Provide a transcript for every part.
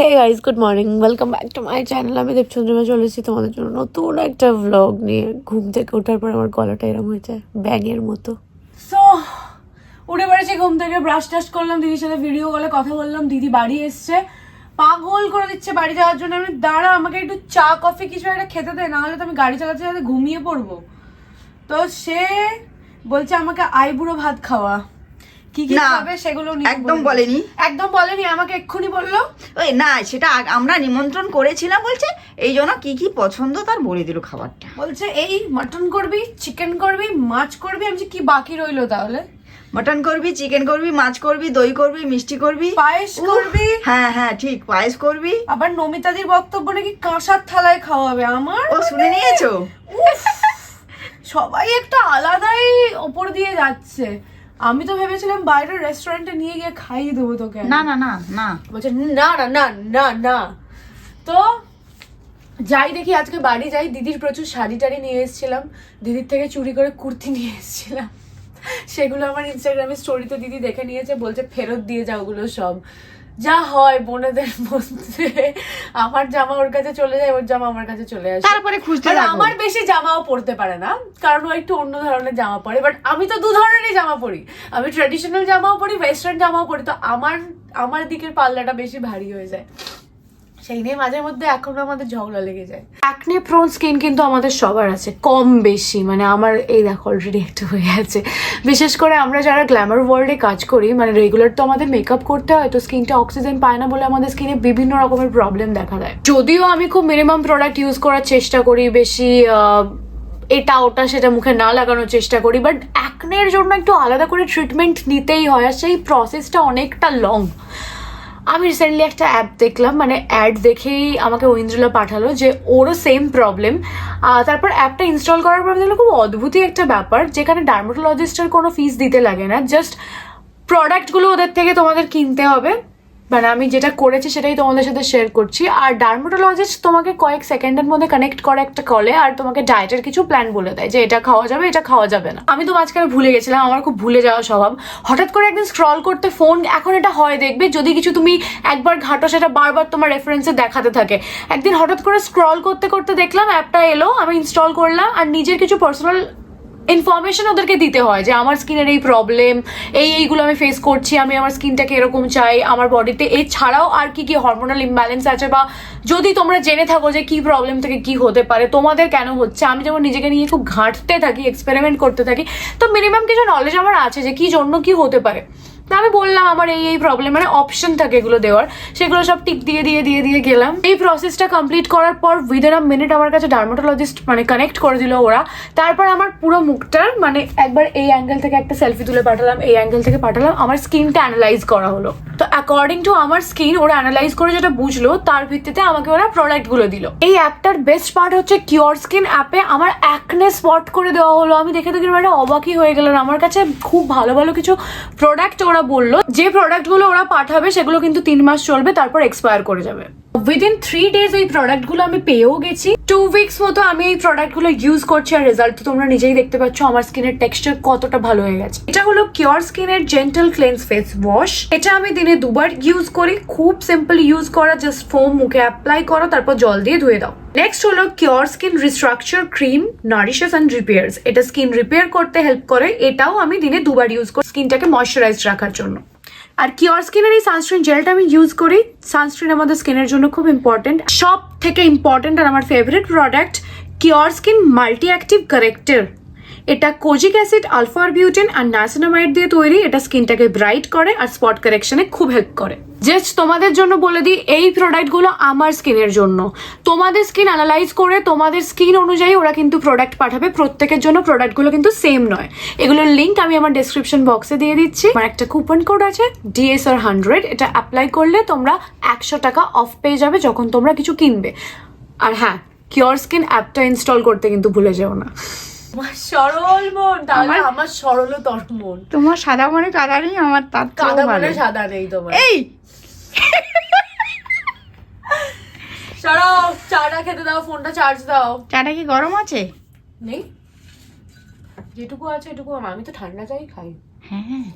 Hey guys good morning welcome back to my channel আমি দেবচন্দ্রিমা চলে এসেছি তোমাদের জন্য নতুন একটা ভ্লগ নিয়ে। ঘুম থেকে ওঠার পর আমার গলাটা এরম হয়েছে, ব্যাঙের মতো। সো উঠে পড়েছি ঘুম থেকে ব্রাশ টাশ করলাম, দিদির সাথে ভিডিও কলে কথা বললাম, দিদি বাড়ি এসছে। পাগল করে দিচ্ছে বাড়ি যাওয়ার জন্য। আমি, দাঁড়া, আমাকে একটু চা কফি কিছু একটা খেতে দে, নাহলে তো আমি গাড়ি চালাতে চালাতে ঘুমিয়ে পড়ব। তো সে বলছে আমাকে আইবুড়ো ভাত খাওয়া। কি কি খাবে সেগুলো একদম বলেনি। একদম বলেনি আমাকে এক্ষুনি বলল। ওই না সেটা আমরা নিমন্ত্রণ করেছিলাম বলছে এই জন্য কি কি পছন্দ তার বলে দিল খাবারটা। বলছে এই মাটন করবি চিকেন করবি মাছ করবি আমি কি বাকি রইল তাহলে? মটন করবি চিকেন করবি মাছ করবি দই করবি মিষ্টি করবি। পায়েস করবি। হ্যাঁ হ্যাঁ ঠিক পায়েস করবি। আবার নমিতাদির বক্তব্য নাকি কাঁসার থালায় খাওয়াবে আমার ও শুনে নিয়েছো? সবাই একটা আলাদাই ওপর দিয়ে যাচ্ছে। আমি তো ভেবেছিলাম বাইরের রেস্টুরেন্টে নিয়ে গিয়ে খাইয়ে দেবো তোকে। না না না না। বলছে না না না না না। তো যাই দেখি আজকে বাড়ি যাই দিদির প্রচুর শাড়ি টাড়ি নিয়ে এসেছিলাম। দিদির থেকে চুরি করে কুর্তি নিয়ে এসেছিলাম। সেগুলো আমার ইনস্টাগ্রামে স্টোরিতে দিদি দেখে নিয়েছে বলছে ফেরত দিয়ে যাও ওগুলো সব। যা হয় বোনেদের মধ্যে। আমার জামা ওর কাছে চলে যায় ওর জামা আমার কাছে চলে আসে। তারপরে খুঁজতে আমার বেশি জামাও পরতে পারে না কারণ ও একটু অন্য ধরনের জামা পরে। বাট আমি তো দু ধরনেরই জামা পরি। আমি ট্রেডিশনাল জামাও পরি ওয়েস্টার্ন জামাও পরি তো আমার আমার দিকের পাল্লাটা বেশি ভারী হয়ে যায়। সেই নিয়ে মাঝে মধ্যে এখন আমাদের ঝগড়া লেগে যায়। অ্যাকনে প্রোন স্কিন কিন্তু আমাদের সবার আছে, কম বেশি। মানে আমার এই দেখো অলরেডি একটা হয়ে আছে বিশেষ করে আমরা যারা গ্ল্যামার ওয়ার্ল্ডে কাজ করি মানে রেগুলার তো আমাদের মেকআপ করতে হয়, তো স্কিনটা অক্সিজেন পায় না বলে আমাদের স্কিনে বিভিন্ন রকমের প্রবলেম দেখা দেয়। যদিও আমি খুব মিনিমাম প্রোডাক্ট ইউজ করার চেষ্টা করি, বেশি এটা ওটা সেটা মুখে না লাগানোর চেষ্টা করি বাট অ্যাকনের জন্য একটু আলাদা করে ট্রিটমেন্ট নিতেই হয়, আর সেই প্রসেসটা অনেকটা লং আমি রিসেন্টলি একটা অ্যাপ দেখলাম মানে অ্যাড দেখেই আমাকে ঐন্দ্রলা পাঠালো যে ওরও সেম প্রবলেম তারপর অ্যাপটা ইনস্টল করার পর দেখল খুব অদ্ভুতই একটা ব্যাপার, যেখানে ডার্মাটোলজিস্টের কোনো ফিস দিতে লাগে না জাস্ট প্রোডাক্টগুলো ওদের থেকে তোমাদের কিনতে হবে। মানে আমি যেটা করেছি সেটাই তোমাদের সাথে শেয়ার করছি। আর ডার্মাটোলজিস্ট তোমাকে কয়েক সেকেন্ডের মধ্যে কানেক্ট করে একটা কলে আর তোমাকে ডায়েটের কিছু প্ল্যান বলে দেয় যে এটা খাওয়া যাবে, এটা খাওয়া যাবে না। আমি তো মাঝখানে ভুলে গেছিলাম, আমার খুব ভুলে যাওয়া স্বভাব। হঠাৎ করে একদিন স্ক্রল করতে ফোন এখন এটা হয়, দেখবে যদি কিছু তুমি একবার ঘাটো, সেটা বারবার তোমার রেফারেন্সে দেখাতে থাকে। একদিন হঠাৎ করে স্ক্রল করতে করতে দেখলাম অ্যাপটা এলো, আমি ইনস্টল করলাম, আর নিজের কিছু পার্সোনাল ইনফরমেশন ওদেরকে দিতে হয় যে আমার স্কিনের এই প্রবলেম এই এইগুলো আমি ফেস করছি, আমি আমার স্কিনটাকে এরকম চাই, আমার বডিতে এছাড়াও আর কি কি হরমোনাল ইমব্যালেন্স আছে বা যদি তোমরা জেনে থাকো যে কি প্রবলেম থেকে কি হতে পারে, তোমাদের কেন হচ্ছে? আমি যেমন নিজেকে নিয়ে খুব ঘাঁটতে থাকি এক্সপেরিমেন্ট করতে থাকি, তো মিনিমাম কিছু নলেজ আমার আছে যে কি জন্য কি হতে পারে। তা আমি বললাম আমার এই এই প্রবলেম মানে অপশন থাকে এগুলো দেওয়ার। সেগুলো সব টিক দিয়ে দিয়ে দিয়ে দিয়ে গেলাম। এই প্রসেসটা কমপ্লিট করার পর উইদিন আ মিনিট আমার কাছে ডার্মাটোলজিস্ট মানে কানেক্ট করে দিল ওরা। তারপর আমার পুরো মুখটার মানে একবার এই অ্যাঙ্গেল থেকে একটা সেলফি তুলে পাঠালাম, এই অ্যাঙ্গেল থেকে পাঠালাম, আমার স্কিনটা অ্যানালাইজ করা হলো। তো অ্যাকর্ডিং টু আমার স্কিন ওরা অ্যানালাইজ করে যেটা বুঝলো, তার ভিত্তিতে আমাকে ওরা প্রোডাক্টগুলো দিল। এই অ্যাপটার বেস্ট পার্ট হচ্ছে কিওর স্কিন অ্যাপে আমার অ্যাকনে স্পট করে দেওয়া হলো। আমি দেখে দেখে মানে অবাকই হয়ে গেলাম। আমার কাছে খুব ভালো ভালো কিছু প্রোডাক্ট ওরা বলল যে প্রোডাক্টগুলো ওরা পাঠাবে সেগুলো কিন্তু তিন মাস চলবে তারপর এক্সপায়ার করে যাবে। উইদিন থ্রি ডেজ এই প্রোডাক্টগুলো আমি পেয়েও গেছি। টু উইকস মতো আমি এই প্রোডাক্টগুলো ইউজ করছি আর রেজাল্ট তোমরা নিজেই দেখতে পাচ্ছ, আমার স্কিনের টেক্সচার কতটা ভালো হয়ে গেছে। এটা হলো কিওর স্কিনের জেন্টাল ক্লেন্স ফেস ওয়াশ এটা আমি দিনে দুবার ইউজ করি, খুব সিম্পল ইউজ করা জাস্ট ফোম মুখে অ্যাপ্লাই করো, তারপর জল দিয়ে ধুয়ে দাও। নেক্সট হলো Qure skin restructure cream nourishes and repairs এটা স্কিন রিপেয়ার করতে হেল্প করে, এটাও আমি দিনে দুবার ইউজ করি স্কিনটাকে ময়শ্চারাইজ রাখার জন্য। আর কিওর স্কিনের এই সানস্ক্রিন জেলটা আমি ইউজ করি। সানস্ক্রিন আমাদের স্কিনের জন্য খুব ইম্পর্টেন্ট সব থেকে ইম্পর্টেন্ট আর আমার favourite product Qure skin multi active corrector এটা কোজিক অ্যাসিড, আলফা বিউটিন আর ন্যাসিনামাইড দিয়ে তৈরি। এটা স্কিনটাকে ব্রাইট করে আর স্পট কারেকশনে খুব হেল্প করে। জাস্ট তোমাদের জন্য বলে দিই, এই প্রোডাক্টগুলো আমার স্কিনের জন্য। তোমাদের স্কিন অ্যানালাইজ করে, তোমাদের স্কিন অনুযায়ী ওরা কিন্তু প্রোডাক্ট পাঠাবে। প্রত্যেকের জন্য প্রোডাক্টগুলো কিন্তু সেম নয়। এগুলোর লিঙ্ক আমি আমার ডেসক্রিপশন বক্সে দিয়ে দিচ্ছি। আমার একটা কুপন কোড আছে ডিএসআর হান্ড্রেড এটা অ্যাপ্লাই করলে তোমরা একশো টাকা অফ পেয়ে যাবে যখন তোমরা কিছু কিনবে। আর হ্যাঁ কিওর স্কিন অ্যাপটা ইনস্টল করতে কিন্তু ভুলে যেও না। আমার সরল মন তাহলে আমার- সরল তোর মন। তোমার সাদা মনে কাদা নেই আমার তার কাদা মনে সাদা নেই তোমার। এই! সরব চাটা খেতে দাও ফোনটা চার্জ দাও। চাটা কি গরম আছে? নেই। যেটুকু আছে এটুকু আমি তো ঠান্ডা চাই খাই। হ্যাঁ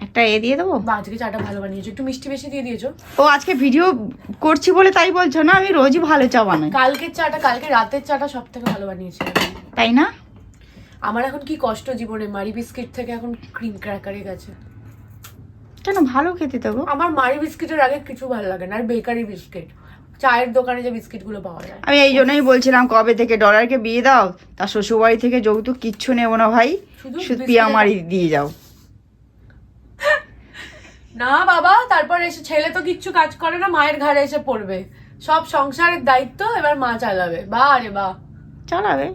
একটা এ দিয়ে দেবো? আজকে চাটা ভালো বানিয়েছো। একটু মিষ্টি বেশি দিয়ে দিয়েছ। ও আজকে ভিডিও করছি বলে তাই বলছো না? আমি রোজই ভালো চা বানাই। কালকের চাটা কালকে রাতের চাটা সব থেকে ভালো বানিয়েছে তাই না? আমার এখন কি কষ্ট জীবনে? মারি বিস্কিট থেকে এখন ক্রিম ক্র্যাকারে গেছে। কেন? ভালো খেতে তো আমার মারি বিস্কিটের আগে কিছু ভালো লাগে না আর বেকারি বিস্কিট। চায়ের দোকানে যে বিস্কিটগুলো পাওয়া যায়। আমি এই জন্যই বলছিলাম কবে থেকে ডলারকে বিয়ে দাও তার শ্বশুরবাড়ি থেকে যৌতুক কিচ্ছু নেব না ভাই। শুধু biscuit পিয়ামারি দিয়ে যাও। না বাবা তারপর এসে ছেলে তো কিচ্ছু কাজ করে না মায়ের ঘাড়ে এসে পড়বে। সব সংসারের দায়িত্ব এবার মা চালাবে। বা রে বা চালাবে।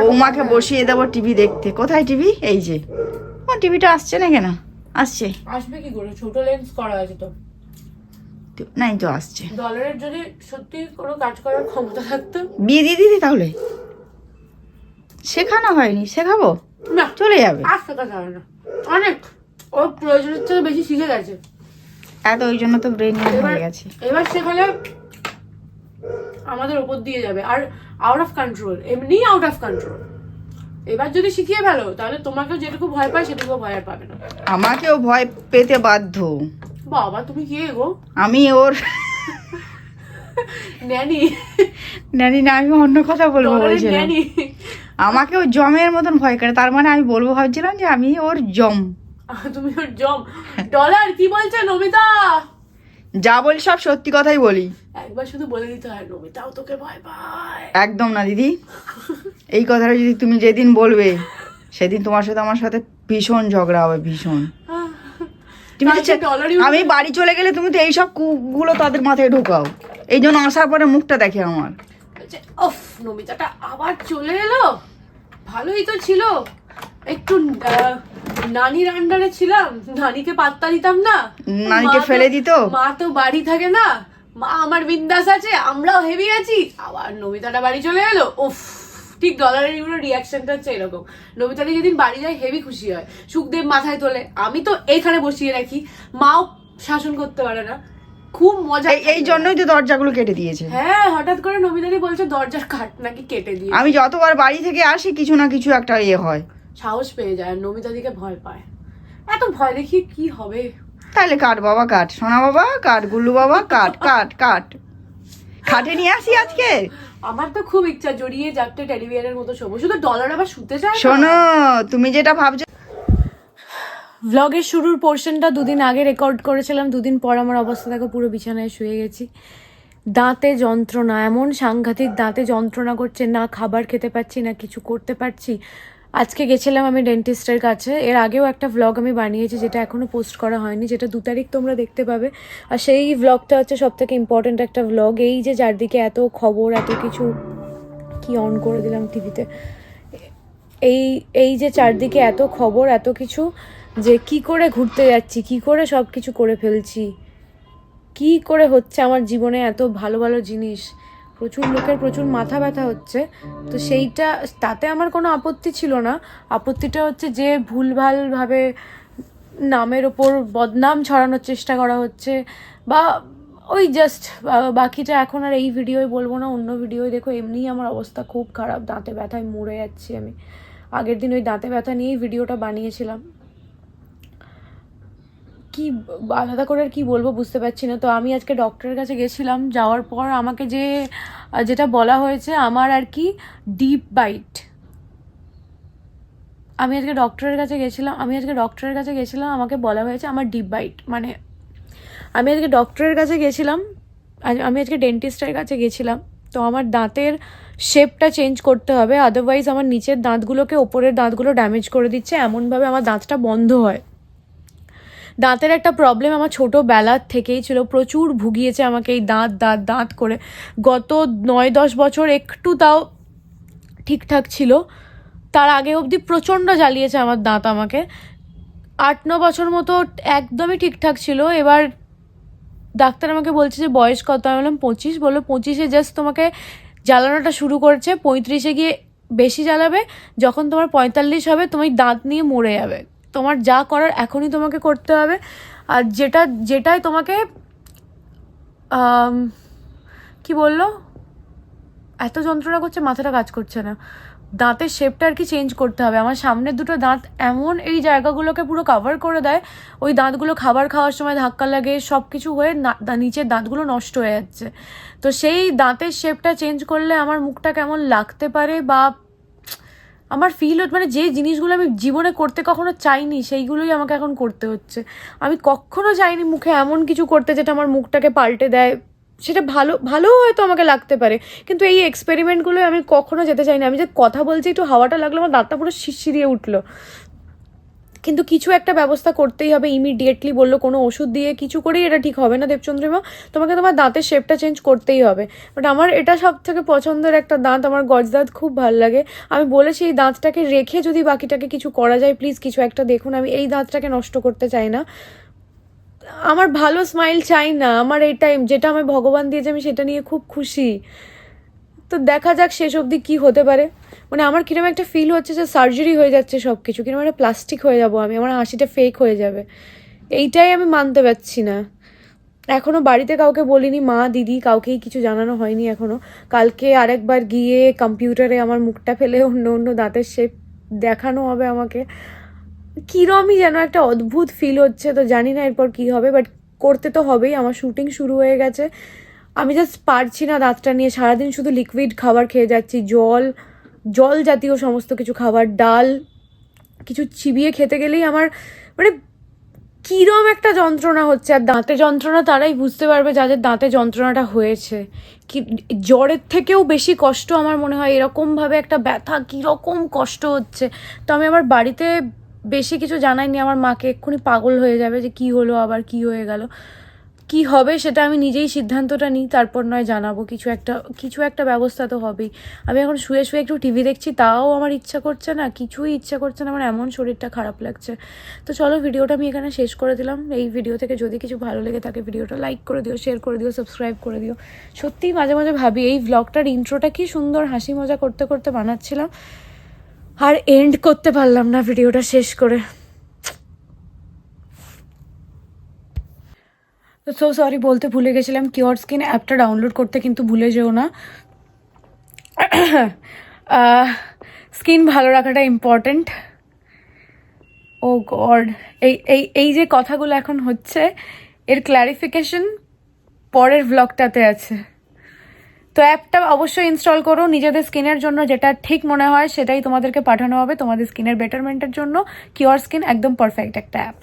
বৌমাকে বসিয়ে দেবো টিভি দেখতে। কোথায় টিভি? এই যে। আমার টিভিটা আসছে না কেন? আসছে। আসবে কি করে? ছোট লেন্স করা আছে তো। নাই তো আসছে। ডলারের যদি সত্যি কোনো কাজ করার ক্ষমতা থাকতো। বিয়ে দিয়ে দিদি তাহলে? শেখানো হয়নি শেখাবো? না। চলে যাবে। আর শেখা যাবে না। অনেক। ওর প্রয়োজনের থেকে বেশি শিখে গেছে। এত ওই জন্য তো ব্রেন হয়ে গেছে। এবার সেখানে আমাদের ওপর দিয়ে যাবে। আর আউট অফ কন্ট্রোল এমনি আউট অফ কন্ট্রোল এবার যদি শিখিয়ে ফেলো তাহলে তোমাকে যেটুকু ভয় পায় সেটুকু ভয় আর পাবে না। আমাকেও ভয় পেতে বাধ্য। বাবা তুমি কে গো? আমি ওর ন্যানি। জানি না আমি অন্য কথা বলব বলছিলাম। ন্যানি। আমাকে ও জমের মতন ভয় করে। তার মানে আমি বলব ভাবছিলাম যে আমি ওর জম। তুমি ওর জম। ডলার কি বলছে নমিতা? যা বলি সব সত্যি কথাই বলি। একবার শুধু বলে দিতে হয় নমিতাও তোকে ভয় পায়। একদম না দিদি। এই কথাটা যদি তুমি যেদিন বলবে সেদিন তোমার সাথে আমার সাথে ভীষণ ঝগড়া হবে ভীষণ। তুমি ডলার আমি বাড়ি চলে গেলে তুমি তো এইসবগুলো তাদের মাথায় ঢোকাও। এই জন্য আসার পরে মুখটা দেখে আমার। নমিতাটা আবার চলে এলো। ভালোই তো ছিল। একটু নানির আন্ডারে ছিলাম। নানিকে পাত্তা দিতাম না। নানিকে ফেলে দিত? মা তো বাড়ি থাকে না। মা আমার বিন্দাস আছে আমরাও হেভি আছি। আবার নমিতাটা বাড়ি চলে এলো। উফ ঠিক ডলারের ইউরো রিয়াকশনটা হচ্ছে এরকম। নমিতাদি যেদিন বাড়ি যায় হেভি খুশি হয়। সুখদেব মাথায় তোলে। আমি তো এইখানে বসিয়ে রাখি। মাও শাসন করতে পারে না। খুব মজা এই- জন্যই তো দরজাগুলো কেটে দিয়েছে। হ্যাঁ হঠাৎ করে নমিতাদি বলছে দরজার কাঠ নাকি কেটে দিয়ে আমি যতবার বাড়ি থেকে আসি কিছু না কিছু একটা ইয়ে হয়। সাহস পেয়ে যায় আর নমিতাদিকে ভয় পায়। এত ভয় দেখিয়ে কি হবে? তাহলে কাট বাবা কাট। সোনা বাবা কাট। গুল্লু বাবা কাট কাট কাট। খাটে নিয়ে আসি আজকে? আমার তো খুব ইচ্ছা জড়িয়ে যাতে টেলিভিশনের মতো শোবো। শুধু ডলার আবার শুতে চায়। শোনো তুমি যেটা ভাবছ ভ্লগের শুরুর পোর্শনটা দুদিন আগে রেকর্ড করেছিলাম। দুদিন পর আমার অবস্থা দেখো পুরো বিছানায় শুয়ে গেছি। দাঁতে যন্ত্রণা এমন সাংঘাতিক দাঁতে যন্ত্রণা করছে না খাবার খেতে পারছি না কিছু করতে পারছি। আজকে গেছিলাম আমি ডেন্টিস্টের কাছে। এর আগেও একটা ভ্লগ আমি বানিয়েছি যেটা এখনও পোস্ট করা হয়নি, যেটা দু তারিখ তোমরা দেখতে পাবে। আর সেই ভ্লগটা হচ্ছে সব থেকে ইম্পর্ট্যান্ট একটা ভ্লগ এই যে চারদিকে এত খবর, এত কিছু কি অন করে দিলাম টিভিতে। এই এই যে চারদিকে এত খবর, এত কিছু যে কি করে ঘুরতে যাচ্ছি, কি করে সব কিছু করে ফেলছি, কি করে হচ্ছে আমার জীবনে এত ভালো ভালো জিনিস। প্রচুর লোকের প্রচুর মাথা ব্যথা হচ্ছে। তো সেইটা, তাতে আমার কোনো আপত্তি ছিল না। আপত্তিটা হচ্ছে যে ভুলভালভাবে নামের ওপর বদনাম ছড়ানোর চেষ্টা করা হচ্ছে বা ওই জাস্ট বাকিটা এখন আর এই ভিডিওয় বলব না, অন্য ভিডিওয় দেখো, এমনিই আমার অবস্থা খুব খারাপ, দাঁতে ব্যথায় মরে যাচ্ছি আমি। আগের দিন ওই দাঁতে ব্যথা নিয়েই ভিডিওটা বানিয়েছিলাম। কি আলাদা করে আর কি বলব বুঝতে পারছি না। তো আমি আজকে ডক্টরের কাছে গেছিলাম, যাওয়ার পর আমাকে যে যেটা বলা হয়েছে আমার আর কি ডিপ বাইট আমি আজকে ডক্টরের কাছে গেছিলাম, আমি আজকে ডক্টরের কাছে গেছিলাম, আমাকে বলা হয়েছে আমার ডিপ বাইট মানে আমি আজকে ডক্টরের কাছে গেছিলাম আমি আজকে ডেন্টিস্টের কাছে গেছিলাম। তো আমার দাঁতের শেপটা চেঞ্জ করতে হবে আদারওয়াইজ আমার নিচের দাঁতগুলোকে ওপরের দাঁতগুলো ড্যামেজ করে দিচ্ছে, এমনভাবে আমার দাঁতটা বন্ধ হয়। দাঁতের একটা প্রবলেম আমার ছোটোবেলার থেকেই ছিল। প্রচুর ভুগিয়েছে আমাকে এই দাঁত দাঁত দাঁত করে। গত নয়, দশ বছর একটু তাও ঠিকঠাক ছিল। তার আগে অবধি প্রচণ্ড জ্বালিয়েছে আমার দাঁত আমাকে। আট, ন বছর মতো একদমই ঠিকঠাক ছিল। এবার ডাক্তার আমাকে বলছে যে, বয়স কত? আমি বললাম, পঁচিশ। বলল, পঁচিশে জাস্ট তোমাকে জ্বালানোটা শুরু করছে। পঁয়ত্রিশে গিয়ে বেশি জ্বালাবে। যখন তোমার পঁয়তাল্লিশ হবে তুমি দাঁত নিয়ে মরে যাবে। তোমার যা করার এখনই তোমাকে করতে হবে। আর যেটা, যেটাই তোমাকে কি বলল? এত যন্ত্রণা করছে, মাথাটা কাজ করছে না। দাঁতের শেপটা আর কি চেঞ্জ করতে হবে। আমার সামনের দুটো দাঁত এমন এই জায়গাগুলোকে পুরো কভার করে দেয়, ওই দাঁতগুলো খাবার খাওয়ার সময় ধাক্কা লাগে সব কিছু হয়ে নিচের দাঁতগুলো নষ্ট হয়ে যাচ্ছে। তো সেই দাঁতের শেপটা চেঞ্জ করলে আমার মুখটা কেমন লাগতে পারে বা আমার ফিল হচ্ছে মানে যে জিনিসগুলো আমি জীবনে করতে কখনো চাইনি, সেইগুলোই আমাকে এখন করতে হচ্ছে। আমি কখনো চাইনি মুখে এমন কিছু করতে যেটা আমার মুখটাকে পাল্টে দেয়। সেটা ভালো, ভালোও হয়তো আমাকে লাগতে পারে, কিন্তু এই এক্সপেরিমেন্টগুলোই আমি কখনো যেতে চাইনি। আমি যে কথা বলছি, একটু হাওয়াটা লাগল, আমার দাঁতটা পুরো শিরশিরিয়ে উঠল। কিন্তু কিছু একটা ব্যবস্থা করতেই হবে ইমিডিয়েটলি বলল, কোনো ওষুধ দিয়ে কিছু করেই এটা ঠিক হবে না দেবচন্দ্রিমা তোমাকে তোমার দাঁতের শেপটা চেঞ্জ করতেই হবে। বাট আমার এটা সব থেকে পছন্দের একটা দাঁত, আমার গজ দাঁত খুব ভালো লাগে। আমি বলেছি এই দাঁতটাকে রেখে যদি বাকিটাকে কিছু করা যায় প্লিজ কিছু একটা দেখুন। আমি এই দাঁতটাকে নষ্ট করতে চাই না। আমার ভালো স্মাইল চাই না, আমার টাইম যেটা আমি ভগবান দিয়েছে, আমি সেটা নিয়ে খুব খুশি। তো দেখা যাক শেষ অবধি কী হতে পারে। মানে আমার কীরকম একটা ফিল হচ্ছে যে সার্জারি হয়ে যাচ্ছে সব কিছু কীরকম একটা প্লাস্টিক হয়ে যাব আমি, আমার হাসিটা ফেক হয়ে যাবে। এইটাই আমি মানতে পারছি না। এখনও বাড়িতে কাউকে বলিনি, মা, দিদি, কাউকেই কিছু জানানো হয়নি এখনও কালকে আরেকবার গিয়ে কম্পিউটারে আমার মুখটা ফেলে অন্য অন্য দাঁতের শেপ দেখানো হবে আমাকে। কিরমই যেন একটা অদ্ভুত ফিল হচ্ছে, তো জানি না এরপর কি হবে বাট করতে তো হবেই। আমার শুটিং শুরু হয়ে গেছে। আমি জাস্ট পারছি না দাঁতটা নিয়ে। সারাদিন শুধু লিকুইড খাবার খেয়ে যাচ্ছি। জল জল জাতীয় সমস্ত কিছু খাবার, ডাল, কিছু চিবিয়ে খেতে গেলেই আমার মানে কীরম একটা যন্ত্রণা হচ্ছে। আর দাঁতে যন্ত্রণা তারাই বুঝতে পারবে যাদের দাঁতে যন্ত্রণাটা হয়েছে। কি, জ্বরের থেকেও বেশি কষ্ট আমার মনে হয়। এরকমভাবে একটা ব্যথা কীরকম কষ্ট হচ্ছে। তো আমি আমার বাড়িতে বেশি কিছু জানাইনি। আমার মাকে এক্ষুনি পাগল হয়ে যাবে যে কি হলো, আবার কি হয়ে গেল। কি হবে সেটা আমি নিজেই সিদ্ধান্তটা নিই, তারপর নয় জানাব। কিছু একটা কিছু একটা ব্যবস্থা তো হবেই। আমি এখন শুয়ে শুয়ে একটু টিভি দেখছি, তাও আমার ইচ্ছা করছে না, কিছুই ইচ্ছা করছে না, আমার এমন শরীরটা খারাপ লাগছে। তো চলো ভিডিওটা আমি এখানে শেষ করে দিলাম। এই ভিডিও থেকে যদি কিছু ভালো লেগে থাকে, ভিডিওটা লাইক করে দিও শেয়ার করে দিও সাবস্ক্রাইব করে দিও। সত্যিই মাঝে মাঝে ভাবি, এই ব্লগটার ইন্ট্রোটা কি সুন্দর হাসি মজা করতে করতে বানাচ্ছিলাম, আর এন্ড করতে পারলাম না ভিডিওটা শেষ করে। সো সরি বলতে ভুলে গেছিলাম কিওর স্কিন অ্যাপটা ডাউনলোড করতে কিন্তু ভুলে যেও না। স্কিন ভালো রাখাটা ইম্পর্ট্যান্ট ও গড এই এই এই যে কথাগুলো এখন হচ্ছে, এর ক্ল্যারিফিকেশন পরের ব্লগটাতে আছে। তো অ্যাপটা অবশ্যই ইনস্টল করো, নিজেদের স্কিনের জন্য যেটা ঠিক মনে হয় সেটাই তোমাদেরকে পাঠানো হবে। তোমাদের স্কিনের বেটারমেন্টের জন্য কিওর স্কিন একদম পারফেক্ট একটা অ্যাপ